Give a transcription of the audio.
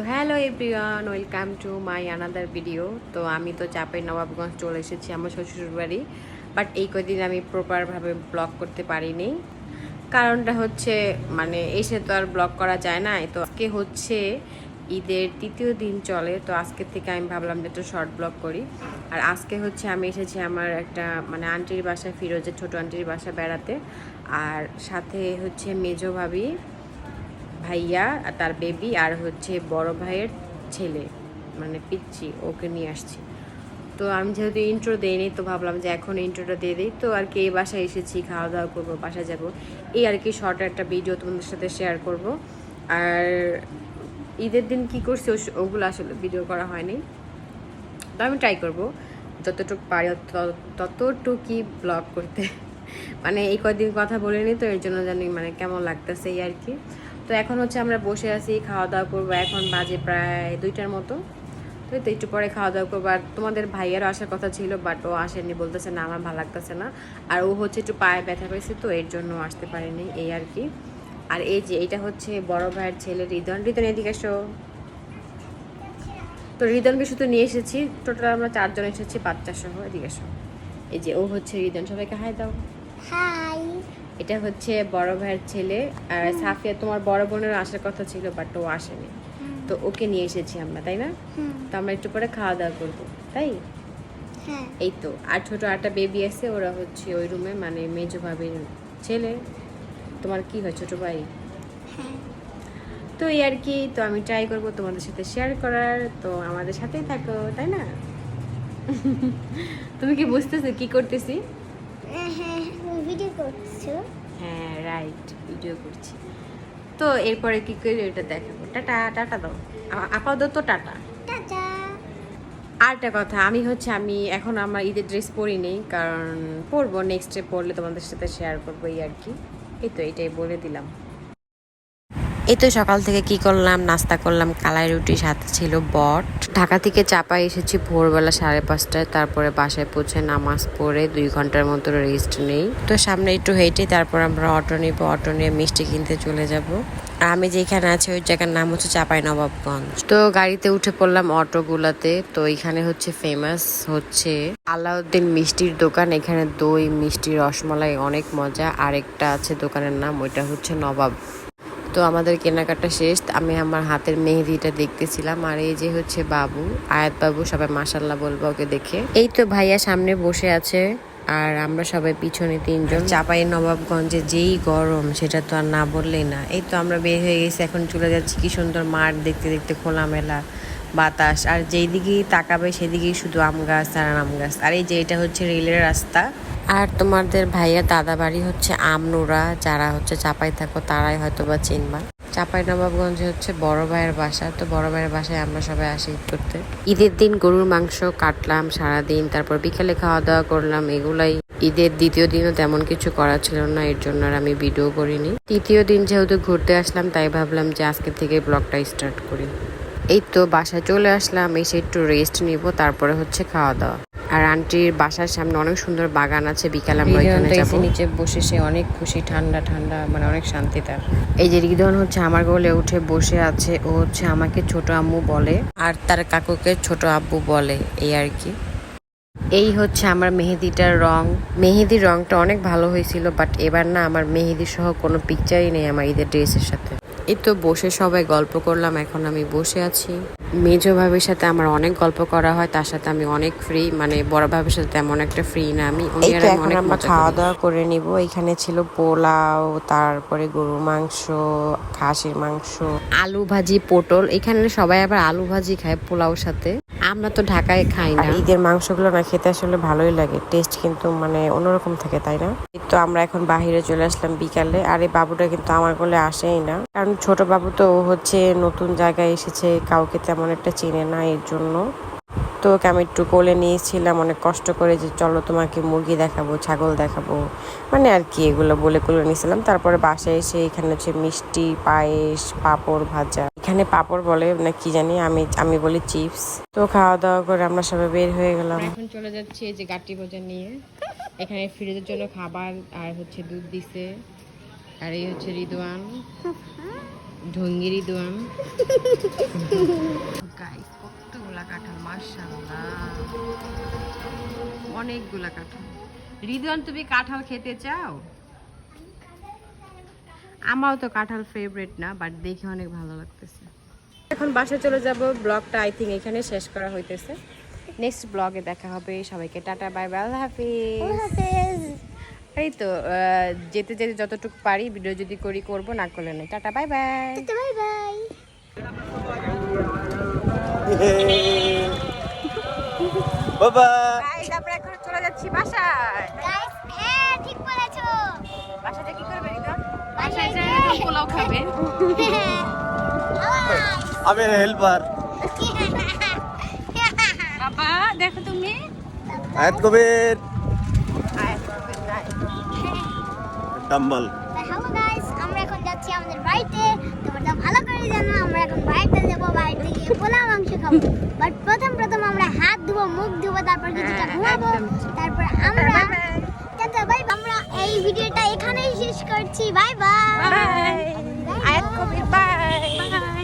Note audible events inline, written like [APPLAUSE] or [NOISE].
তো hello everyone, welcome to my another video. তো আমি তো চাপাই নবাবগঞ্জ চলে এসেছি আমার শ্বশুর বাড়ি বাট এই কদিন আমি প্রপারভাবে ব্লগ করতে পারিনি। কারণটা হচ্ছে মানে এসে তো আর ব্লগ করা যায় না তো আজকে হচ্ছে ঈদের তৃতীয় দিন চলে, তো আজকে থেকে আমি ভাবলাম যে একটু শর্ট ব্লগ করি। আর আজকে হচ্ছে আমি এসেছি আমার একটা মানে আন্টির বাসা ফিরোজের ছোট আন্টির বাসা বেড়াতে। আর সাথে হচ্ছে মেজো ভাবি ভাইয়া তার বেবি আর হচ্ছে বড় ভাইয়ের ছেলে মানে পিচ্ছি ওকে নিয়ে আসছি। তো আমি যেহেতু ইন্ট্রো দেইনি, তো ভাবলাম যে এখন ইন্ট্রোটা দিয়ে দিই। তো আর কি, এই বাসায় এসেছি খাওয়া দাওয়া করব, বাসায় যাব। এই আর কি শর্ট একটা ভিডিও তোমাদের সাথে শেয়ার করব। আর ঈদের দিন কি করছি ওগুলো আসলে ভিডিও করা হয়নি। তো আমি ট্রাই করব, যতটুকু পারি তত- ততটুকুই ব্লগ করতে। মানে এই কদিন কথা বলিনি, তো এর জন্য জানি মানে কেমন লাগতেছে এই আর কি। তো এখন হচ্ছে আমরা বসে আছি খাওয়া দাওয়া করব এখন বাজে প্রায় দুইটার মতো। তো তো একটু পরে খাওয়া দাওয়া করব। আর তোমাদের ভাইয়ারও আসার কথা ছিল বাট ও আসেনি, বলতেছে না, আমার ভালো লাগতেছে না। আর ও হচ্ছে একটু পায়ে ব্যথা পেয়েছে, তো এর জন্য আসতে পারেনি, এই আর কি। আর এই যে এটা হচ্ছে বড় ভাইয়ের ছেলে রিদন। রিদন, এদিকে এসো। তো রিদনকে শুধু নিয়ে এসেছি, টোটাল আমরা চারজন এসেছি, বাচ্চা সহ, এদিকে এসো। এই যে, ও হচ্ছে রিদন, সবাইকে হাই দাও। হাই এটা হচ্ছে বড় ভাইয়ের ছেলে আর সাফিয়া তোমার বড় বোনের আসার কথা ছিল বাট ও আসেনি। তো ওকে নিয়ে এসেছি আমরা তাই না? তো আমরা একটু পরে খাওয়া দাওয়া করব তাই? হ্যাঁ। এই তো আর ছোট একটা বেবি আছে ওরা হচ্ছে ওই রুমে মানে মেজো ভাবির ছেলে। তোমার কি হয় ছোট ভাই? হ্যাঁ। তো এই আর কি তো আমি ট্রাই করব তোমাদের সাথে শেয়ার করার তো আমাদের সাথেই থাকো তাই না? [LAUGHS] তুমি কি বুঝতেছো কি করতেছি? হ্যাঁ ভিডিও করছ? হ্যাঁ রাইট ভিডিও করছি। তো এরপরে কি করি ওটা দেখাবো? টাটা টাটা দাও। আপাতত টাটা। টাটা। আর একটা কথা আমি হচ্ছে আমি এখন আমার ঈদের ড্রেস পরি নেই কারণ পরবো নেক্সট ডে পরলে তোমাদের সাথে শেয়ার করব এই আর কি। এই তো এটাই বলে দিলাম। এই তো সকাল থেকে কি করলাম? নাস্তা করলাম কালাই রুটি সাথে ছিল বট। ঢাকা থেকে চাপায় এসেছি ভোরবেলা সাড়ে পাঁচটায়, তারপরে বাসায় পৌঁছে নামাজ পড়ে দুই ঘণ্টার মতো রেস্ট নেই। তো সামনে একটু হেঁটে তারপর আমরা অটো নিব অটো নিয়ে মিষ্টি কিনতে চলে যাব। আমি যেখানে আছি ওই জায়গার নাম হচ্ছে চাপাই নবাবগঞ্জ। তো গাড়িতে উঠে পড়লাম অটোগুলাতে, তো এখানে হচ্ছে ফেমাস হচ্ছে আলাউদ্দিন মিষ্টির দোকান। এখানে দই, মিষ্টি, রসমালাই অনেক মজা। আরেকটা আছে দোকানের নাম, ওইটা হচ্ছে নবাব তো আমাদের কেনাকাটা শেষ। আমি আমার হাতের মেহেদিটা দেখতেছিলাম। আর এই যে হচ্ছে বাবু, আয়াত বাবু, সবাই মাসাল্লাহ বলব ওকে দেখে। এই তো ভাইয়া সামনে বসে আছে। আর আমরা সবাই পিছনে তিনজন। চাপাই নবাবগঞ্জে যেই গরম, সেটা তো আর না বললেই না। এই তো আমরা বের হয়ে গেছি। এখন চলে যাচ্ছি কি সুন্দর মাঠ দেখতে দেখতে, খোলামেলা বাতাস। আর যেই দিকেই তাকাবে, সেদিকেই শুধু আম গাছ আর আম গাছ। আর এই যে এটা হচ্ছে রেলের রাস্তা। আর তোমাদের ভাইয়া দাদা বাড়ি হচ্ছে আমনুরা, যারা হচ্ছে চাপাই থাকো, তারাই হয়তো বা চিনবা। চাপাই নবাবগঞ্জে হচ্ছে বড় ভাইয়ের বাসা, তো বড় ভাইয়ের বাসায় আমরা সবাই আসি ঈদ করতে। ঈদের দিন গরুর মাংস কাটলাম সারাদিন, তারপর বিকেলে খাওয়া দাওয়া করলাম, এগুলাই। ঈদের দ্বিতীয় দিনও তেমন কিছু করা ছিল না, এর জন্য আর আমি ভিডিও করিনি। তৃতীয় দিন যেহেতু ঘুরতে আসলাম, তাই ভাবলাম যে আজকে থেকে ব্লগটা স্টার্ট করি। এই তো বাসায় চলে আসলাম, এসে একটু রেস্ট নিব, তারপরে হচ্ছে খাওয়া দাওয়া আর আন্টির বাসার সামনে অনেক সুন্দর বাগান আছে বিকালে আমরা ওইখানে যাব। নিচে বসে সে অনেক খুশি ঠান্ডা ঠান্ডা মানে অনেক শান্তি তার। এই যে রিদন হচ্ছে আমার গোলে উঠে বসে আছে ও হচ্ছে আমাকে ছোট আম্মু বলে আর তার কাকুকে ছোট আব্বু বলে এই আর কি। এই হচ্ছে আমার মেহেদিটার রং। মেহেদির রংটা অনেক ভালো হয়েছিল বাট এবার না আমার মেহেদি সহ কোনো পিকচারই নেই আমার ঈদের ড্রেসের সাথে। এই তো বসে সবাই গল্প করলাম এখন আমি বসে আছি। মেজো ভাবির সাথে আমার অনেক গল্প করা হয় তার সাথে আমি অনেক ফ্রি মানে বড় ভাবির সাথে তেমন একটা ফ্রি না। আমি অনেক আমরা খাওয়া দাওয়া করে নিব। এখানে ছিল পোলাও তারপরে গরু মাংস খাসির মাংস। আলু ভাজি পটল এখানে সবাই আবার আলু ভাজি খায় পোলাও সাথে। আমরা তো ঢাকায় খাই না। ঈদের মাংসগুলো না খেতে আসলে ভালোই লাগে। টেস্ট কিন্তু মানে অন্যরকম থাকে তাই না? তো আমরা এখন বাহিরে চলে আসলাম বিকালে। আর এই বাবুটা কিন্তু আমার কোলে আসেই না। কারণ ছোট বাবু তো হচ্ছে নতুন জায়গায় এসেছে কাউকে তেমন একটা চেনে না এর জন্য। তো ওকে আমি একটু কোলে নিয়েছিলাম, অনেক কষ্ট করে যে চলো তোমাকে মুরগি দেখাবো, ছাগল দেখাবো। মানে আর কি এগুলো বলে কোলে নিয়েছিলাম। তারপরে বাসায় এসে এখানে হচ্ছে মিষ্টি, পায়েস, পাঁপড় ভাজা। এখানে পাঁপড় বলে না কি জানি, আমি আমি বলি চিপস। তো খাওয়া দাওয়া করে আমরা সবাই বের হয়ে গেলাম। এখন চলে যাচ্ছি যে গাটি বাজার নিয়ে। এখানে ফ্রিজের জন্য খাবার আর হচ্ছে দুধ দিছে। আর এই হচ্ছে রিদোয়ান। গাইস কতগুলা কাঁঠাল মাশাআল্লাহ। অনেকগুলা কাঁঠাল। রিদওয়ান তুমি কাঁঠাল খেতে চাও? আমারও তো কাঁঠাল ফেভারিট না বাট দেখে অনেক ভালো লাগতেছে। এখন বাসায় চলে যাব। ব্লগটা আই থিঙ্ক এখানে শেষ করা হইতেছে। নেক্সট ব্লগে দেখা হবে। সবাইকে টাটা বাই বাই আল্লাহ হাফিজ। এই তো যেতে যেতে যতটুকু পারি ভিডিও যদি করি করব না করলে নেই tata bye bye bye bye [LAUGHS] বাবা। গাইস আমরা এখন চলে যাচ্ছি বাসায়। গাইস হ্যাঁ ঠিক বলেছ। বাসাতে কি করবে রিদন বাসায় বাসায় যেয়ে- যেয়ে পোলাও খাবে। [LAUGHS] আমি হেল্পার। বাবা দেখো তুমি। আয়াত কবির। টাম্বল হ্যালো গাইস এসে আমাদের বাড়িতে। তোমরা ভালো করে জানো আমরা এখন বাড়িতে যাব বাড়িতে গিয়ে পোলা মাংস খাব। বাট প্রথম প্রথম আমরা হাত ধুবো মুখ ধুবো তারপর কিছুটা ঘুমাবো তারপর আমরা বাই আমরা এই ভিডিওটা এখানেই শেষ করছি। By bye. Bye by